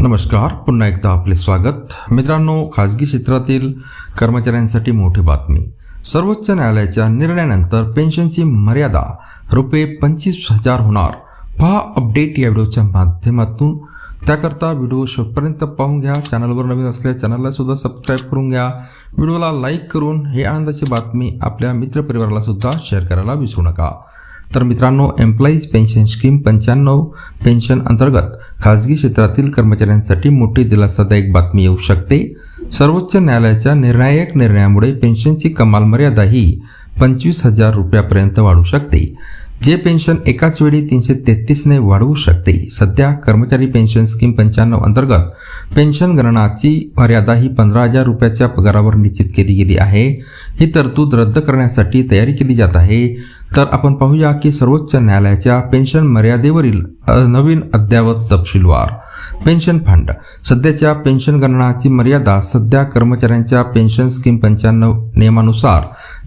नमस्कार पुन्हा एकदा आपले स्वागत. मित्रांनो खाजगी क्षेत्रातील कर्मचाऱ्यांसाठी मोठी बातमी. सर्वोच्च न्यायालयाच्या निर्णयानंतर पेन्शनची मर्यादा रुपये पंचवीस हजार होणार. पहा अपडेट या व्हिडिओच्या माध्यमातून. त्याकरता व्हिडिओ शेवटपर्यंत पाहून घ्या. चॅनलवर नवीन असल्या चॅनलला सुद्धा सबस्क्राईब करून घ्या. व्हिडिओला लाईक करून हे आनंदाची बातमी आपल्या मित्रपरिवाराला सुद्धा शेअर करायला विसरू नका. तर मित्रांनो एम्प्लॉईज पेन्शन स्कीम पंच्याण्णव पेन्शन अंतर्गत खाजगी क्षेत्रातील कर्मचाऱ्यांसाठी मोठी दिलासादायक बातमी येऊ शकते. सर्वोच्च न्यायालयाच्या निर्णायक निर्णयामुळे पेन्शनची कमाल मर्यादा ही पंचवीस हजार रुपयापर्यंत वाढू शकते. जे पेन्शन एकाच वेळी तीनशे तेहतीसने वाढवू शकते सध्या कर्मचारी पेन्शन स्कीम पंच्याण्णव अंतर्गत पेन्शन गणनाची मर्यादा ही पंधरा हजार रुपयाच्या पगारावर निश्चित केली गेली आहे. ही तरतूद रद्द करण्यासाठी तयारी केली जात आहे. तर आपण पाहूया की सर्वोच्च न्यायालयाच्या पेन्शन मर्यादेवरील नवीन अद्ययावत तपशीलवार. Pension fund. सध्याच्या पेन्शन गणनाची मर्यादा सध्या कर्मचाऱ्यांच्या पेन्शन स्कीम पंच्याण्णव नियमानुसार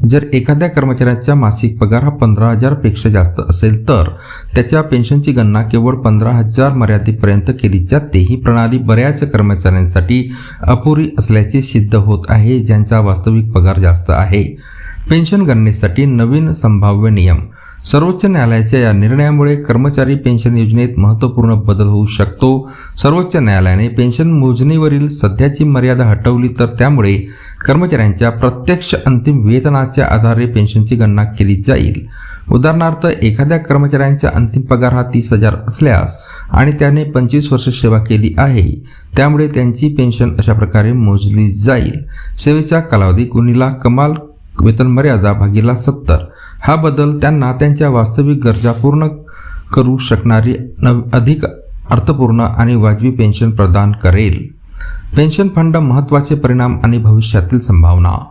जर एखाद्या कर्मचाऱ्याचा मासिक पगार हा पंधरा हजारपेक्षा जास्त असेल तर त्याच्या पेन्शनची गणना केवळ पंधरा हजार मर्यादेपर्यंत केली जाते. ही प्रणाली बऱ्याच कर्मचाऱ्यांसाठी अपुरी असल्याचे सिद्ध होत आहे ज्यांचा वास्तविक पगार जास्त आहे. पेन्शन गणनेसाठी नवीन संभाव्य नियम. सर्वोच्च न्यायालयाच्या या निर्णयामुळे कर्मचारी पेन्शन योजनेत महत्त्वपूर्ण बदल होऊ शकतो. सर्वोच्च न्यायालयाने पेन्शन मोजणीवरील सध्याची मर्यादा हटवली तर त्यामुळे कर्मचाऱ्यांच्या प्रत्यक्ष अंतिम वेतनाच्या आधारे पेन्शनची गणना केली जाईल. उदाहरणार्थ एखाद्या कर्मचाऱ्यांचा अंतिम पगार हा तीस हजार असल्यास आणि त्याने पंचवीस वर्ष सेवा केली आहे त्यामुळे त्यांची पेन्शन अशा प्रकारे मोजली जाईल. सेवेचा कालावधी गुणिला कमाल वेतन मर्यादा भागीला सत्तर. हा बदल त्यांना त्यांच्या वास्तविक गरजा पूर्ण करू शकणारी नव अधिक अर्थपूर्ण आणि वाजवी पेन्शन प्रदान करेल. पेन्शन फंड महत्त्वाचे परिणाम आणि भविष्यातील संभावना.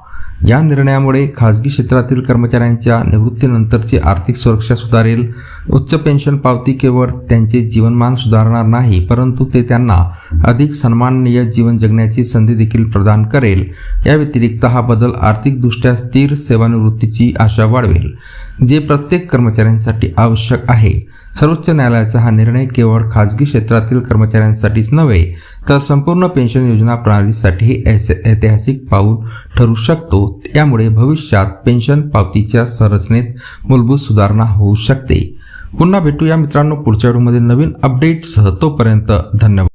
या निर्णयामुळे खाजगी क्षेत्रातील कर्मचाऱ्यांच्या निवृत्तीनंतरची आर्थिक सुरक्षा सुधारेल. उच्च पेन्शन पावती केवळ त्यांचे जीवनमान सुधारणार नाही परंतु ते त्यांना अधिक सन्माननीय जीवन जगण्याची संधी देखील प्रदान करेल. या व्यतिरिक्त हा बदल आर्थिकदृष्ट्या स्थिर सेवानिवृत्तीची आशा वाढवेल जे प्रत्येक कर्मचाऱ्यांसाठी आवश्यक आहे. सर्वोच्च न्यायालयाचा हा निर्णय केवळ खाजगी क्षेत्रातील कर्मचाऱ्यांसाठीच नव्हे तर संपूर्ण पेन्शन योजना प्रणालीसाठी ऐसे- ऐतिहासिक पाऊल ठरू शकतो. यामुळे भविष्यात पेन्शन पावतीच्या संरचनेत मूलभूत सुधारणा होऊ शकते. पुन्हा भेटूया मित्रांनो पुढच्या व्हिडिओमध्ये नवीन अपडेटसह तोपर्यंत धन्यवाद.